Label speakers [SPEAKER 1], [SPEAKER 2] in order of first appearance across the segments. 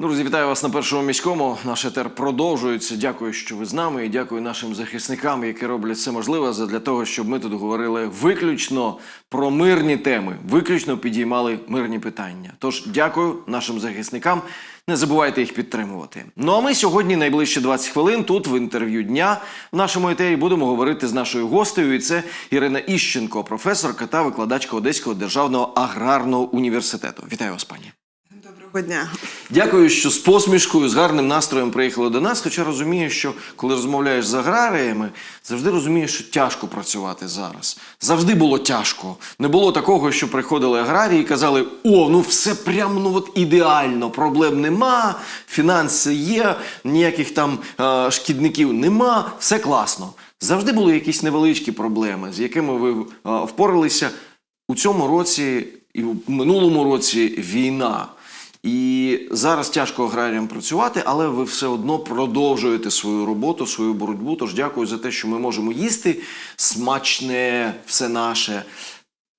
[SPEAKER 1] Друзі, вітаю вас на першому міському. Наш етер продовжується. Дякую, що ви з нами, і дякую нашим захисникам, які роблять все можливе для того, щоб ми тут говорили виключно про мирні теми, виключно підіймали мирні питання. Тож дякую нашим захисникам. Не забувайте їх підтримувати. Ну а ми сьогодні найближчі 20 хвилин тут в інтерв'ю дня в нашому етері будемо говорити з нашою гостею. І це Ірина Іщенко, професорка та викладачка Одеського державного аграрного університету. Вітаю вас, пані.
[SPEAKER 2] Доброго дня.
[SPEAKER 1] Дякую, що з посмішкою, з гарним настроєм приїхали до нас. Хоча розумію, що коли розмовляєш з аграріями, завжди розумієш, що тяжко працювати зараз. Завжди було тяжко. Не було такого, що приходили аграрії і казали: о, ну все прямо ну от ідеально, проблем нема, фінанси є, ніяких там е, шкідників нема, все класно. Завжди були якісь невеличкі проблеми, з якими ви е, впоралися у цьому році і в минулому році війна. І зараз тяжко аграріям працювати, але ви все одно продовжуєте свою роботу, свою боротьбу. Тож дякую за те, що ми можемо їсти смачне, все наше.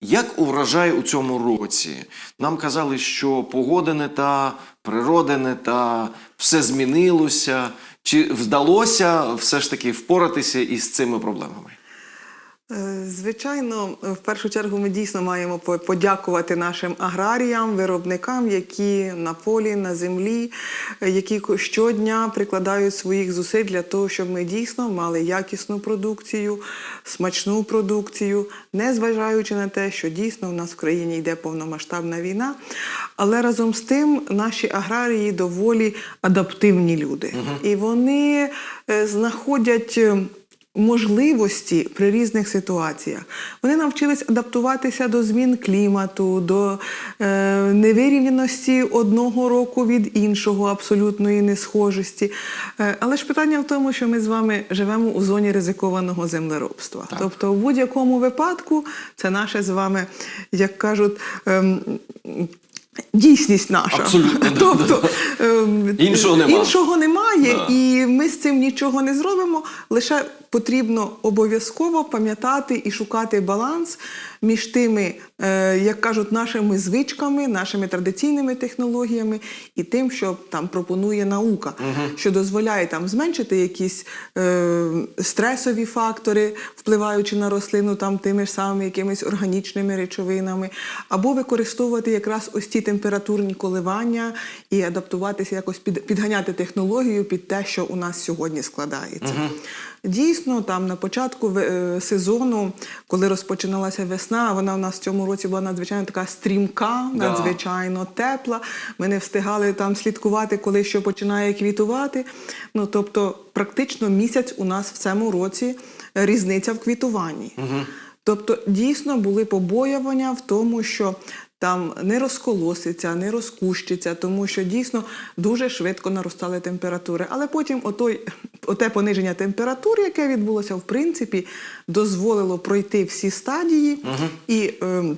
[SPEAKER 1] Як урожай у цьому році? Нам казали, що погода не та, природа не та, все змінилося. Чи вдалося все ж таки впоратися із цими проблемами?
[SPEAKER 2] Е, Звичайно, в першу чергу ми дійсно маємо по- подякувати нашим аграріям, виробникам, які на полі, на землі, е, які щодня прикладають своїх зусиль для того, щоб ми дійсно мали якісну продукцію, смачну продукцію, не зважаючи на те, що дійсно в нас в країні йде повномасштабна війна. Але разом з тим наші аграрії доволі адаптивні люди. І вони е, знаходять. Е, можливості при різних ситуаціях. Вони навчились адаптуватися до змін клімату, до е, невирівняності одного року від іншого, абсолютної несхожості. Е, але ж питання в тому, що ми з вами живемо у зоні ризикованого землеробства. Тобто, в будь-якому випадку це наше з вами, як кажуть, ем, Дійсність наша.
[SPEAKER 1] Абсолютно,
[SPEAKER 2] тобто ем,
[SPEAKER 1] Іншого нема.
[SPEAKER 2] іншого немає,
[SPEAKER 1] Да.
[SPEAKER 2] і ми з цим нічого не зробимо. Лише потрібно обов'язково пам'ятати і шукати баланс між тими, е, як кажуть, нашими звичками, нашими традиційними технологіями і тим, що там пропонує наука, що дозволяє там зменшити якісь е, стресові фактори, впливаючи на рослину там тими ж самими якимись органічними речовинами, або використовувати якраз ось ті температурні коливання і адаптуватися, якось під, підганяти технологію під те, що у нас сьогодні складається. Дійсно, там на початку е, сезону, коли розпочиналася весна, вона у нас в цьому році була надзвичайно така стрімка,
[SPEAKER 1] Да.
[SPEAKER 2] надзвичайно тепла. Ми не встигали там слідкувати, коли що починає квітувати. Ну тобто, практично місяць у нас в цьому році різниця в квітуванні. Тобто, дійсно були побоювання в тому, що там не розколоситься, не розкущиться, тому що дійсно дуже швидко наростали температури. Але потім отой, оте пониження температур, яке відбулося, в принципі, дозволило пройти всі стадії і. ем,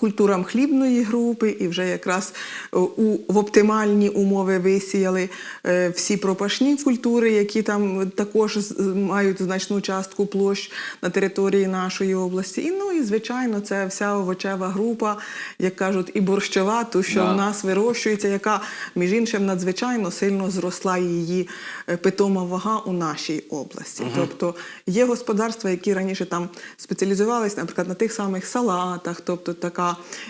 [SPEAKER 2] Культурам хлібної групи, і вже якраз е, у в оптимальні умови висіяли е, всі пропашні культури, які там також мають значну частку площ на території нашої області. І ну і звичайно, це вся овочева група, як кажуть, і борщова, ту, що
[SPEAKER 1] Да.
[SPEAKER 2] в нас вирощується, яка між іншим надзвичайно сильно зросла її е, питома вага у нашій області. Тобто є господарства, які раніше там спеціалізувалися, наприклад, на тих самих салатах, тобто така,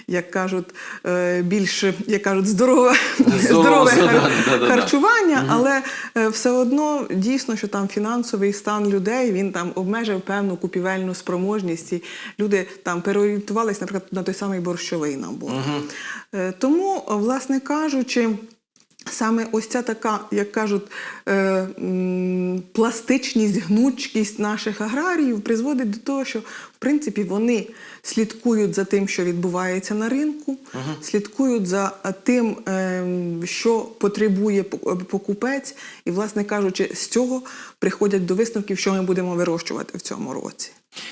[SPEAKER 2] як кажуть, е, більш як кажуть, здорове, здорове
[SPEAKER 1] да,
[SPEAKER 2] хар-
[SPEAKER 1] да, да, да.
[SPEAKER 2] харчування, але е, все одно дійсно, що там фінансовий стан людей він там обмежив певну купівельну спроможність. І люди там переорієнтувалися, наприклад, на той самий борщовий набор. Е, Тому, власне кажучи. Саме ось ця така, як кажуть, пластичність, гнучкість наших аграріїв призводить до того, що в принципі вони слідкують за тим, що відбувається на ринку, слідкують за тим, ем, що потребує покупець, і, власне кажучи, з цього приходять до висновків, що ми будемо вирощувати в цьому році.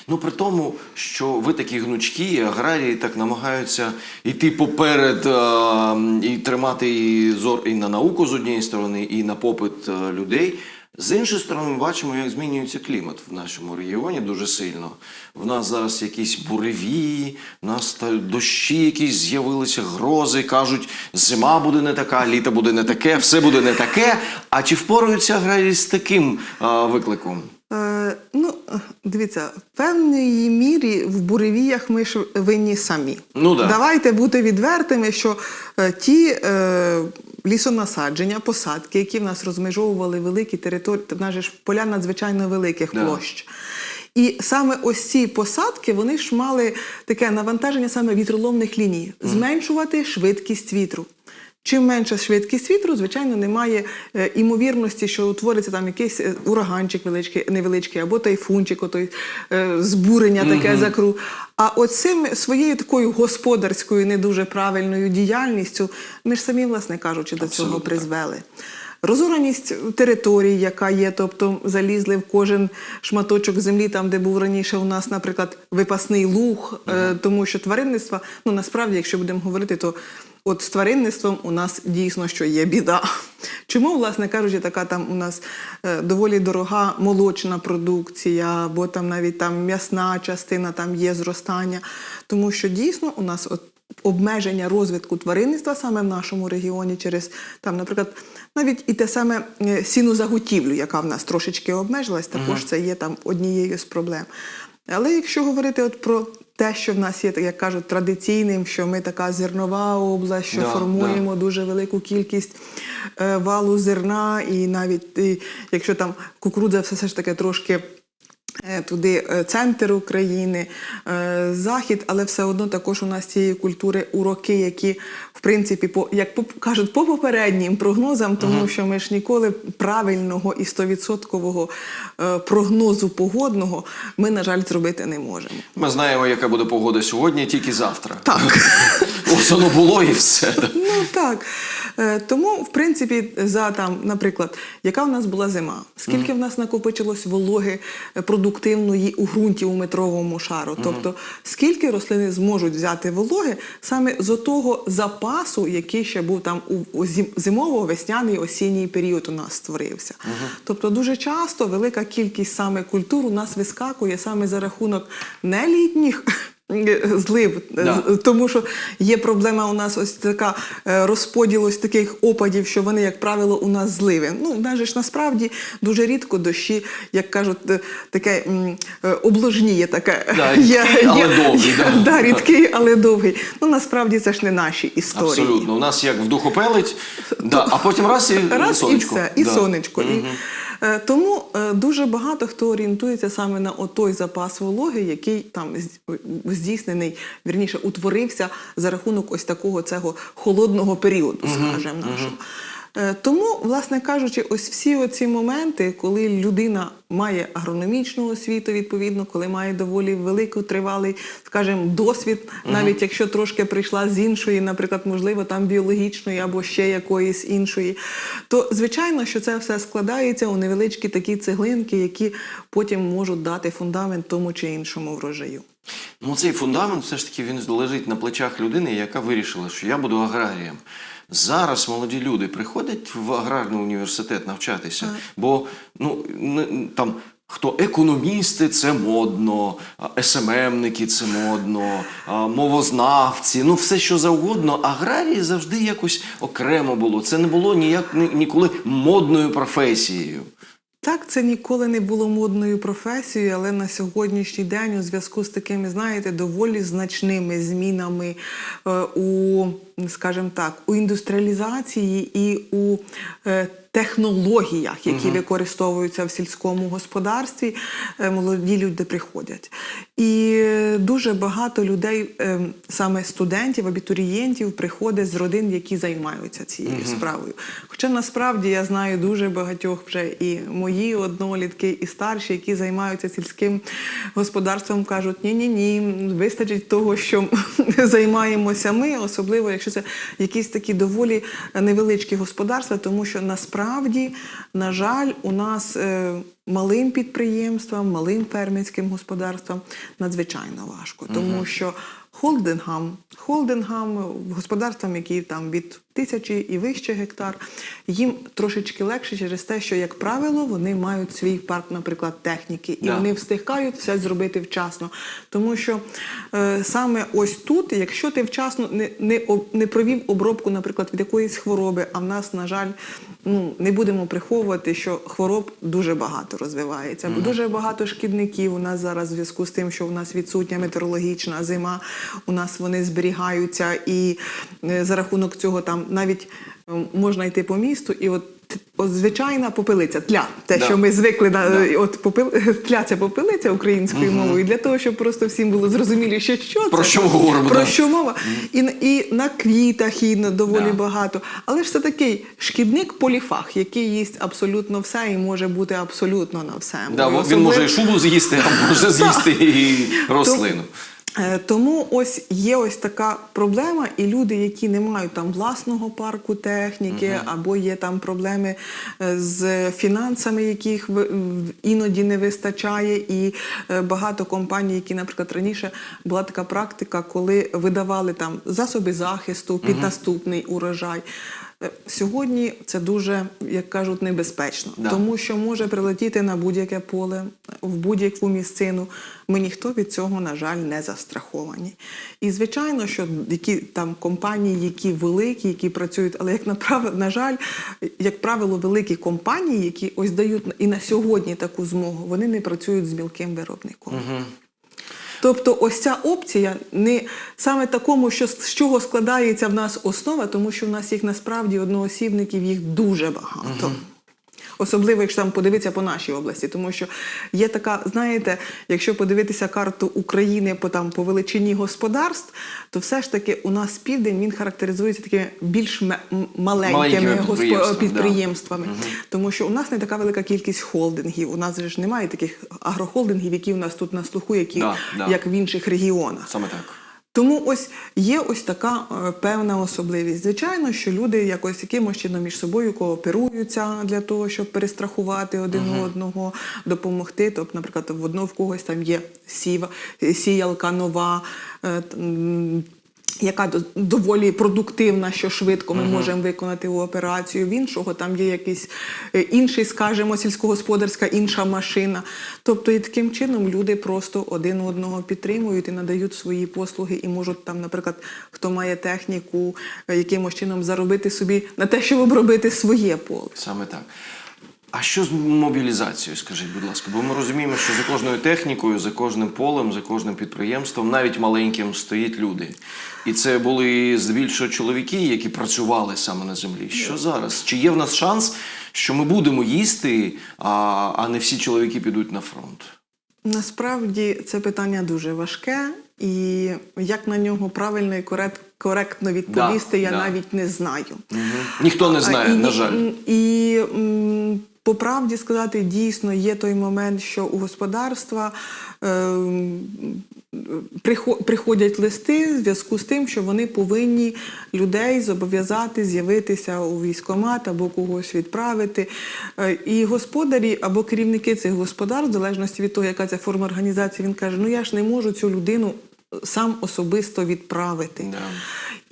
[SPEAKER 1] Ну, при тому, що ви такі гнучкі, аграрії так намагаються йти поперед е, і тримати і зор і на науку з однієї сторони, і на попит е, людей. З іншої сторони, ми бачимо, як змінюється клімат в нашому регіоні дуже сильно. В нас зараз якісь буревії, в нас дощі якісь з'явилися, грози, кажуть, зима буде не така, літо буде не таке, все буде не таке. А чи впораються аграрії з таким а, викликом?
[SPEAKER 2] Е, ну, дивіться, в певній мірі в буревіях ми ж винні самі.
[SPEAKER 1] Ну да.
[SPEAKER 2] Давайте бути відвертими, що е, ті е, лісонасадження, посадки, які в нас розмежовували великі території, в нас же ж поля надзвичайно великих
[SPEAKER 1] Да.
[SPEAKER 2] площ. І саме ось ці посадки вони ж мали таке навантаження саме вітроломних ліній, зменшувати швидкість вітру. Чим менша швидкість вітру, звичайно, немає е, імовірності, що утвориться там якийсь е, ураганчик величкий, невеличкий, або тайфунчик, отой, е, збурення таке закру. А оцим своєю такою господарською не дуже правильною діяльністю ми ж самі, власне кажучи, до цього призвели. Розораність території, яка є, тобто залізли в кожен шматочок землі, там, де був раніше у нас, наприклад, випасний луг, е, тому що тваринництва, ну насправді, якщо будемо говорити, то от з тваринництвом у нас дійсно що є біда. Чому, власне кажучи, така там у нас е, доволі дорога молочна продукція, або там навіть там м'ясна частина, там є зростання, тому що дійсно у нас от обмеження розвитку тваринництва саме в нашому регіоні через там, наприклад, навіть і те саме е, сінозаготівлю, яка в нас трошечки обмежилась, також це є там однією з проблем. Але якщо говорити от про те, що в нас є, так як кажуть, традиційним, що ми така зернова область, що
[SPEAKER 1] Да,
[SPEAKER 2] формуємо дуже велику кількість е, валу зерна, і навіть і, якщо там кукурудза все, все ж таки трошки. Е, Туди е, центр України, е, захід, але все одно також у нас цієї культури уроки, які в принципі, по як по- кажуть, по попереднім прогнозам, тому що ми ж ніколи правильного і стовідсоткового прогнозу погодного ми, на жаль, зробити не можемо.
[SPEAKER 1] Ми знаємо, яка буде погода сьогодні, тільки завтра.
[SPEAKER 2] Так.
[SPEAKER 1] Ось воно було і все.
[SPEAKER 2] Ну так. Е, Тому, в принципі, за там, наприклад, яка в нас була зима, скільки в нас накопичилось вологи продуктивної у ґрунті у метровому шару, тобто скільки рослини зможуть взяти вологи саме з того запасу, який ще був там у, у зим- зимово-весняний осінній період у нас створився. Тобто дуже часто велика кількість саме культур у нас вискакує саме за рахунок не літніх. Злив
[SPEAKER 1] Да.
[SPEAKER 2] тому що є проблема у нас ось така е, розподіл ось таких опадів, що вони, як правило, у нас зливи. Ну, в же ж насправді дуже рідко дощі, як кажуть, е, таке е, обложніє таке.
[SPEAKER 1] Да, рідкий, але довгий, да.
[SPEAKER 2] Да, рідкий, але довгий. Ну насправді це ж не наші історії.
[SPEAKER 1] Абсолютно. У нас як вдухопелить, да, а потім раз і
[SPEAKER 2] Раз
[SPEAKER 1] сонечко.
[SPEAKER 2] і все, і
[SPEAKER 1] Да.
[SPEAKER 2] сонечко. І, е, тому е, дуже багато хто орієнтується саме на той запас вологи, який там з- здійснений, вірніше, утворився за рахунок ось такого цього холодного періоду, скажімо нашого. Е, Тому, власне кажучи, ось всі оці моменти, коли людина має агрономічну освіту, відповідно, коли має доволі велику тривалий, скажімо, досвід, навіть якщо трошки прийшла з іншої, наприклад, можливо, там біологічної або ще якоїсь іншої, то звичайно, що це все складається у невеличкі такі цеглинки, які потім можуть дати фундамент тому чи іншому врожаю.
[SPEAKER 1] Ну, цей фундамент все ж таки він лежить на плечах людини, яка вирішила, що я буду аграрієм. Зараз молоді люди приходять в аграрний університет навчатися, бо ну там. Хто економісти це модно, СММники це модно, мовознавці, ну все що завгодно. Аграрії завжди якось окремо було. Це не було ніяк ні- ніколи модною професією.
[SPEAKER 2] Так, це ніколи не було модною професією, але на сьогоднішній день у зв'язку з такими, знаєте, доволі значними змінами е, у, скажімо так, у індустріалізації і у е, технологіях, які використовуються в сільському господарстві, е, молоді люди приходять. І дуже багато людей, е, саме студентів, абітурієнтів, приходить з родин, які займаються цією справою. Хоча насправді я знаю дуже багатьох вже і мої однолітки, і старші, які займаються сільським господарством, кажуть: ні, ні, ні, вистачить того, що займаємося ми, особливо якщо це якісь такі доволі невеличкі господарства, тому що насправді, на жаль, у нас. е, Малим підприємствам, малим фермерським господарствам надзвичайно важко, тому що холдингам, холдингам, господарствам, які там від тисячі і вище гектар, їм трошечки легше через те, що, як правило, вони мають свій парк, наприклад, техніки, і
[SPEAKER 1] Да.
[SPEAKER 2] вони встигають все зробити вчасно. Тому що е, саме ось тут, якщо ти вчасно не, не, не провів обробку, наприклад, від якоїсь хвороби, а в нас, на жаль, ну не будемо приховувати, що хвороб дуже багато розвивається, бо дуже багато шкідників у нас зараз в зв'язку з тим, що у нас відсутня метеорологічна зима, у нас вони зберігаються, і е, за рахунок цього там навіть е, можна йти по місту, і от. От звичайна попелиця, тля, те,
[SPEAKER 1] Да.
[SPEAKER 2] що ми звикли на
[SPEAKER 1] Да.
[SPEAKER 2] от попел, тля це попелиця українською мовою, для того, щоб просто всім було зрозуміло, що, що це
[SPEAKER 1] Про що ми говоримо,
[SPEAKER 2] про
[SPEAKER 1] да.
[SPEAKER 2] що мова, і, і на квітах і на доволі
[SPEAKER 1] Да.
[SPEAKER 2] багато. Але ж це такий шкідник поліфах, який їсть абсолютно все і може бути абсолютно на все.
[SPEAKER 1] Да,
[SPEAKER 2] Бо
[SPEAKER 1] він може і шубу з'їсти, а може з'їсти і рослину.
[SPEAKER 2] Е, Тому ось є ось така проблема, і люди, які не мають там власного парку техніки, або є там проблеми е, з фінансами, яких іноді не вистачає, і е, багато компаній, які, наприклад, раніше була така практика, коли видавали там засоби захисту під наступний урожай. Е, Сьогодні це дуже, як кажуть, небезпечно,
[SPEAKER 1] Да.
[SPEAKER 2] тому що може прилетіти на будь-яке поле, в будь-яку місцину. Ми ніхто від цього, на жаль, не застраховані. І звичайно, що які там компанії, які великі, які працюють, але як на прав- на жаль, як правило, великі компанії, які ось дають і на сьогодні таку змогу, вони не працюють з мілким виробником. Тобто, ось ця опція не саме такому, що з чого складається в нас основа, тому що в нас їх насправді одноосібників їх дуже багато. Особливо, якщо там подивитися по нашій області, тому що є така, знаєте, якщо подивитися карту України по там по величині господарств, то все ж таки у нас південь він характеризується такими більш маленькими, госпо-
[SPEAKER 1] підприємствами, да.
[SPEAKER 2] тому що у нас не така велика кількість холдингів. У нас ж немає таких агрохолдингів, які у нас тут на слуху, які
[SPEAKER 1] Да, да.
[SPEAKER 2] як в інших регіонах.
[SPEAKER 1] Саме так.
[SPEAKER 2] Тому ось є ось така е, певна особливість. Звичайно, що люди якось якимось чином між собою кооперуються для того, щоб перестрахувати один одного, допомогти. Тобто, наприклад, в одного в когось там є сіва, сіялка нова. Яка до- доволі продуктивна, що швидко ми можемо виконати операцію. В іншого там є якийсь е, інший, скажімо, сільськогосподарська інша машина. Тобто, і таким чином люди просто один одного підтримують і надають свої послуги, і можуть там, наприклад, хто має техніку, е, якимось чином заробити собі на те, щоб обробити своє поле.
[SPEAKER 1] Саме так. А що з мобілізацією, скажіть, будь ласка? Бо ми розуміємо, що за кожною технікою, за кожним полем, за кожним підприємством, навіть маленьким, стоять люди. І це були здебільшого чоловіки, які працювали саме на землі. Що зараз? Чи є в нас шанс, що ми будемо їсти, а, а не всі чоловіки підуть на фронт?
[SPEAKER 2] Насправді це питання дуже важке, і як на нього правильно і коректно відповісти, я
[SPEAKER 1] да.
[SPEAKER 2] навіть не знаю.
[SPEAKER 1] Ніхто не знає,
[SPEAKER 2] А, і,
[SPEAKER 1] на жаль.
[SPEAKER 2] І м, по правді сказати, дійсно є той момент, що у господарства е, приходять листи в зв'язку з тим, що вони повинні людей зобов'язати з'явитися у військкомат або когось відправити. Е, І господарі або керівники цих господарств, в залежності від того, яка це форма організації, він каже: ну я ж не можу цю людину сам особисто відправити.
[SPEAKER 1] Да.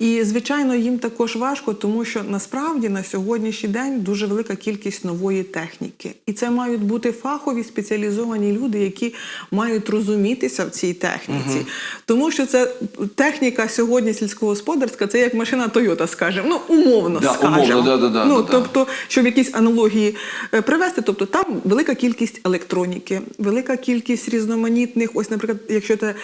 [SPEAKER 2] І звичайно, їм також важко, тому що насправді на сьогоднішній день дуже велика кількість нової техніки, і це мають бути фахові спеціалізовані люди, які мають розумітися в цій техніці. Тому що це техніка сьогодні сільськогосподарська, це як машина Toyota, скажімо, ну умовно
[SPEAKER 1] Да,
[SPEAKER 2] скажемо.
[SPEAKER 1] умовно, да-да-да,
[SPEAKER 2] ну,
[SPEAKER 1] да-да.
[SPEAKER 2] тобто, щоб якісь аналогії е, привести, тобто там велика кількість електроніки, велика кількість різноманітних, ось, наприклад, якщо це.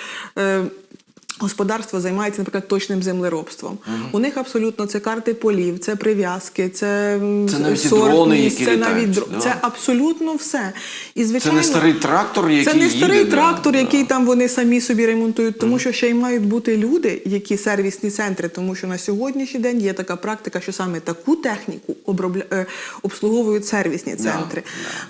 [SPEAKER 2] Господарство займається, наприклад, точним землеробством. У них абсолютно це карти полів, це прив'язки, це,
[SPEAKER 1] Це навіть
[SPEAKER 2] сортність,
[SPEAKER 1] дрони, які
[SPEAKER 2] це
[SPEAKER 1] літають,
[SPEAKER 2] навіть дро-
[SPEAKER 1] да.
[SPEAKER 2] це абсолютно все. І
[SPEAKER 1] Це не старий трактор, який
[SPEAKER 2] це не старий
[SPEAKER 1] їде,
[SPEAKER 2] трактор,
[SPEAKER 1] да.
[SPEAKER 2] який там вони самі собі ремонтують, тому що ще й мають бути люди, які сервісні центри, тому що на сьогоднішній день є така практика, що саме таку техніку обробля... е, обслуговують сервісні центри.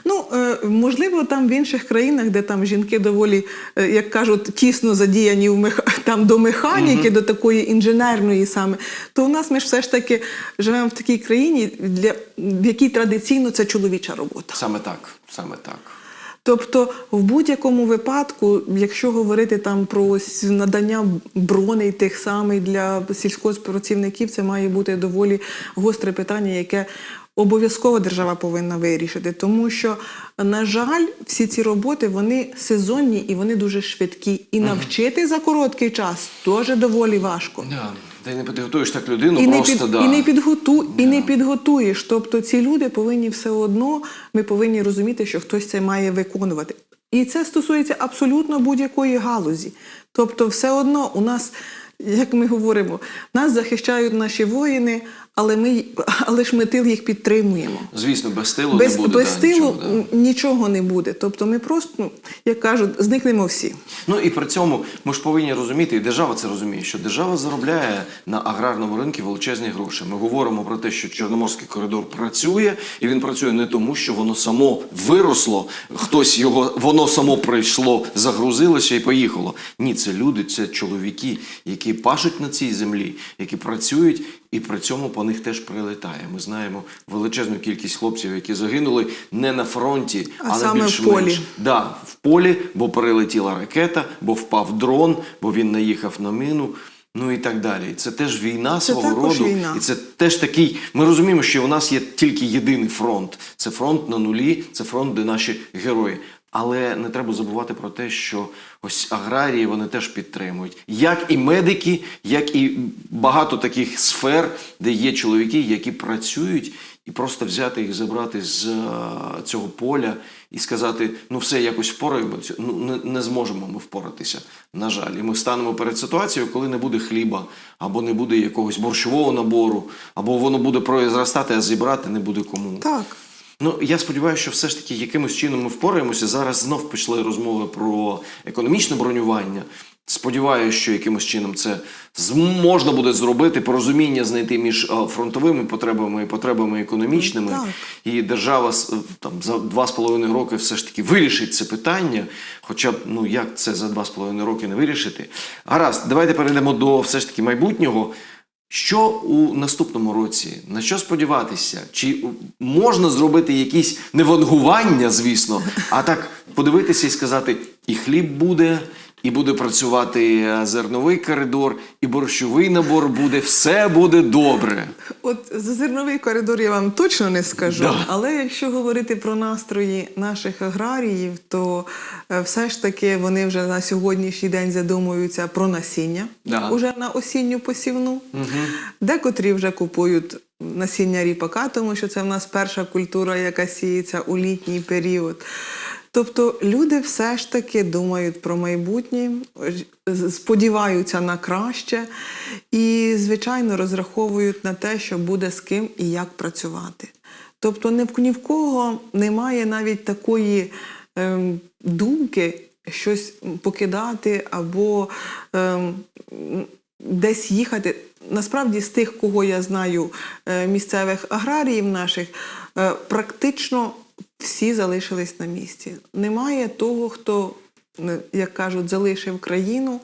[SPEAKER 2] Ну е, можливо, там в інших країнах, де там жінки доволі, е, як кажуть, тісно задіяні в меха... там до механіки, до такої інженерної саме, то у нас ми ж все ж таки живемо в такій країні, для... в якій традиційно це чоловіча робота.
[SPEAKER 1] Саме так, саме так.
[SPEAKER 2] Тобто, в будь-якому випадку, якщо говорити там про надання броней тих самих для сільськогоспрацівників, це має бути доволі гостре питання, яке обов'язково держава повинна вирішити. Тому що, на жаль, всі ці роботи вони сезонні і вони дуже швидкі. І навчити за короткий час теж доволі важко.
[SPEAKER 1] Да. Ти не підготуєш так людину,
[SPEAKER 2] І не,
[SPEAKER 1] просто
[SPEAKER 2] під,
[SPEAKER 1] да.
[SPEAKER 2] і, не підготу, і не підготуєш. Тобто ці люди повинні все одно, ми повинні розуміти, що хтось це має виконувати. І це стосується абсолютно будь-якої галузі. Тобто, все одно у нас, як ми говоримо, нас захищають наші воїни, але ми але ж ми тил їх підтримуємо.
[SPEAKER 1] Звісно, без стилу
[SPEAKER 2] Без,
[SPEAKER 1] не буде.
[SPEAKER 2] без
[SPEAKER 1] да,
[SPEAKER 2] стилу
[SPEAKER 1] нічого, да.
[SPEAKER 2] нічого не буде. Тобто ми просто, ну, як кажуть, зникнемо всі.
[SPEAKER 1] Ну і при цьому ми ж повинні розуміти, і держава це розуміє, що держава заробляє на аграрному ринку величезні гроші. Ми говоримо про те, що Чорноморський коридор працює, і він працює не тому, що воно само виросло, хтось його, воно само прийшло, загрузилося і поїхало. Ні, це люди, це чоловіки, які пашуть на цій землі, які працюють. І при цьому по них теж прилетає. Ми знаємо величезну кількість хлопців, які загинули не на фронті,
[SPEAKER 2] А
[SPEAKER 1] але
[SPEAKER 2] саме в
[SPEAKER 1] більш-менш.
[SPEAKER 2] полі.
[SPEAKER 1] Да, в полі, бо прилетіла ракета, бо впав дрон, бо він наїхав на мину. Ну і так далі. Це теж війна
[SPEAKER 2] Це
[SPEAKER 1] свого роду.
[SPEAKER 2] війна.
[SPEAKER 1] І це теж такий. Ми розуміємо, що у нас є тільки єдиний фронт. Це фронт на нулі, це фронт, де наші герої. Але не треба забувати про те, що ось аграрії вони теж підтримують, як і медики, як і багато таких сфер, де є чоловіки, які працюють, і просто взяти їх, забрати з е, цього поля і сказати: ну все якось впораємося. Ну не, не зможемо ми впоратися. На жаль, і ми станемо перед ситуацією, коли не буде хліба, або не буде якогось борщового набору, або воно буде произростати, а зібрати не буде кому.
[SPEAKER 2] Так.
[SPEAKER 1] Ну я сподіваюся, що все ж таки якимось чином ми впораємося. Зараз знов пішли розмови про економічне бронювання. Сподіваюся, що якимось чином це можна буде зробити, порозуміння знайти між е, фронтовими потребами і потребами економічними.
[SPEAKER 2] Так.
[SPEAKER 1] І держава там за два з половиною роки все ж таки вирішить це питання. Хоча б ну як це за два з половиною роки не вирішити? Гаразд, давайте перейдемо до все ж таки майбутнього. Що у наступному році? На що сподіватися? Чи можна зробити якісь не вангування, звісно, а так подивитися і сказати: і хліб буде, і буде працювати е, зерновий коридор, і борщовий набор буде, все буде добре.
[SPEAKER 2] От за зерновий коридор я вам точно не скажу.
[SPEAKER 1] Да.
[SPEAKER 2] Але якщо говорити про настрої наших аграріїв, то е, все ж таки вони вже на сьогоднішній день задумуються про насіння
[SPEAKER 1] Да.
[SPEAKER 2] уже на осінню посівну. Декотрі вже купують насіння ріпака, тому що це в нас перша культура, яка сіється у літній період. Тобто люди все ж таки думають про майбутнє, сподіваються на краще і, звичайно, розраховують на те, що буде з ким і як працювати. Тобто ні в, кого немає навіть такої ем, думки щось покидати або ем, десь їхати. Насправді, з тих, кого я знаю, е, місцевих аграріїв наших, е, практично всі залишились на місці. Немає того, хто, е, як кажуть, залишив країну,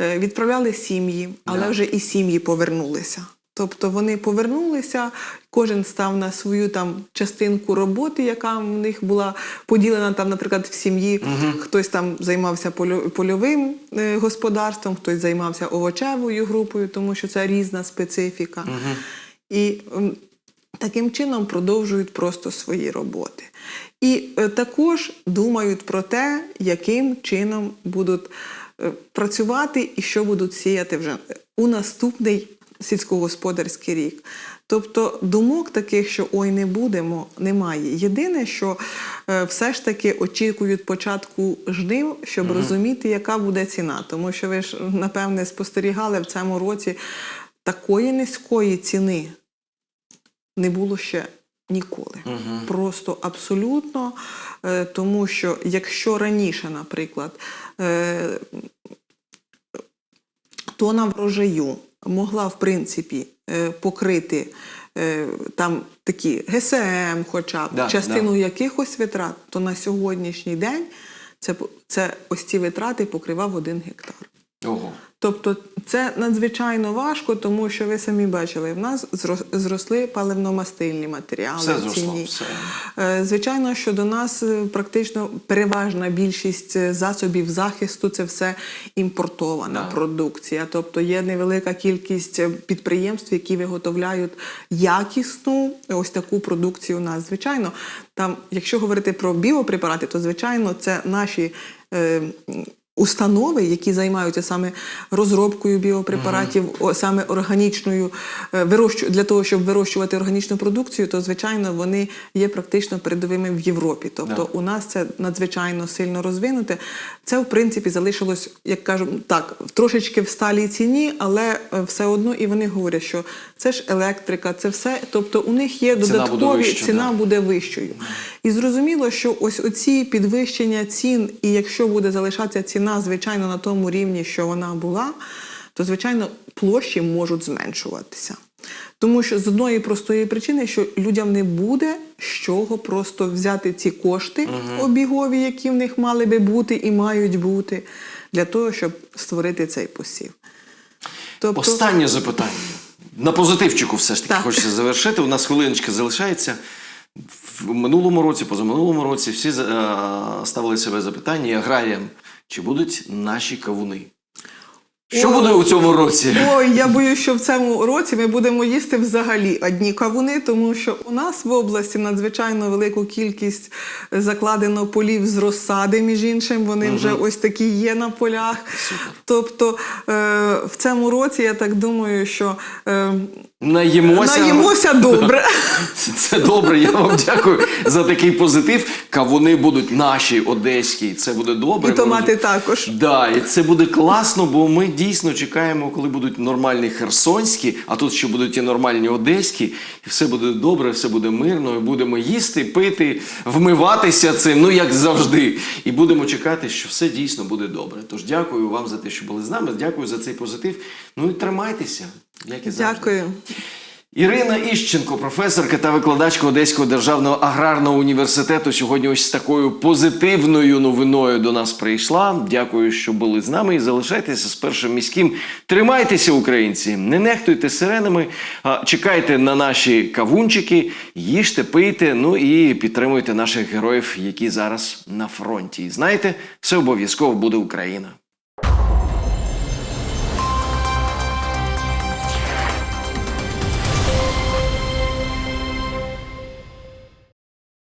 [SPEAKER 2] Е, відправляли сім'ї, але
[SPEAKER 1] Да.
[SPEAKER 2] вже і сім'ї повернулися. Тобто вони повернулися, кожен став на свою там частинку роботи, яка в них була поділена там, наприклад, в сім'ї. Хтось там займався польовим е, господарством, хтось займався овочевою групою, тому що це різна специфіка. І м, таким чином продовжують просто свої роботи. І е, також думають про те, яким чином будуть е, працювати і що будуть сіяти вже у наступний сільськогосподарський рік. Тобто думок таких, що ой, не будемо, немає. Єдине, що е, все ж таки очікують початку жнив, щоб розуміти, яка буде ціна. Тому що ви ж напевне спостерігали в цьому році такої низької ціни не було ще ніколи. Просто абсолютно. Е, Тому що якщо раніше, наприклад, е, тона врожаю могла, в принципі, е, покрити там такі ГСМ, хоча б
[SPEAKER 1] Да,
[SPEAKER 2] частину якихось витрат, то на сьогоднішній день це, це ось ці витрати покривав один гектар.
[SPEAKER 1] Ого.
[SPEAKER 2] Тобто це надзвичайно важко, тому що ви самі бачили, в нас зросли паливно-мастильні матеріали.
[SPEAKER 1] Все зросло, все.
[SPEAKER 2] Е, Звичайно, що до нас е, практично переважна більшість е, засобів захисту це все імпортована
[SPEAKER 1] Да.
[SPEAKER 2] продукція. Тобто є невелика кількість підприємств, які виготовляють якісну ось таку продукцію у нас. Звичайно, там, якщо говорити про біопрепарати, то звичайно це наші. Установи, які займаються саме розробкою біопрепаратів, саме органічною е, для того, щоб вирощувати органічну продукцію, то звичайно вони є практично передовими в Європі. Тобто у нас це надзвичайно сильно розвинуте. Це в принципі залишилось, як кажу, так трошечки в сталій ціні, але е, все одно і вони говорять, що це ж електрика, це все. Тобто у них є
[SPEAKER 1] Ціна буде
[SPEAKER 2] додаткові ціна
[SPEAKER 1] да.
[SPEAKER 2] буде вищою. І зрозуміло, що ось оці підвищення цін, і якщо буде залишатися ціна, звичайно, на тому рівні, що вона була, то звичайно площі можуть зменшуватися. Тому що з одної простої причини, що людям не буде з чого просто взяти ці кошти обігові, які в них мали би бути і мають бути, для того, щоб створити цей посів. Тобто,
[SPEAKER 1] Останнє запитання. На позитивчику все ж таки
[SPEAKER 2] Так.
[SPEAKER 1] хочеться завершити. У нас хвилиночка залишається. В минулому році, позаминулому році всі е, ставили себе запитання аграріям, чи будуть наші кавуни. Що
[SPEAKER 2] Ой.
[SPEAKER 1] буде у цьому році?
[SPEAKER 2] Ой, я боюсь, що в цьому році ми будемо їсти взагалі одні кавуни, тому що у нас в області надзвичайно велику кількість закладено полів з розсади, між іншим. Вони вже ось такі є на полях.
[SPEAKER 1] Супер.
[SPEAKER 2] Тобто е, в цьому році я так думаю, що е,
[SPEAKER 1] Наїмося.
[SPEAKER 2] наїмося добре.
[SPEAKER 1] Це добре. Я вам дякую за такий позитив. Кавуни будуть наші одеські. Це буде добре.
[SPEAKER 2] І томати також.
[SPEAKER 1] Да, і це буде класно, бо ми дійсно чекаємо, коли будуть нормальні херсонські, а тут ще будуть і нормальні одеські, і все буде добре, все буде мирно, і будемо їсти, пити, вмиватися цим, ну як завжди. І будемо чекати, що все дійсно буде добре. Тож дякую вам за те, що були з нами. Дякую за цей позитив. Ну і тримайтеся. Як і завжди.
[SPEAKER 2] Дякую.
[SPEAKER 1] Ірина Іщенко, професорка та викладачка Одеського державного аграрного університету, сьогодні ось з такою позитивною новиною до нас прийшла. Дякую, що були з нами і залишайтеся з першим міським. Тримайтеся, українці, не нехтуйте сиренами, чекайте на наші кавунчики, їжте, пийте, ну і підтримуйте наших героїв, які зараз на фронті. І знаєте, все обов'язково буде Україна.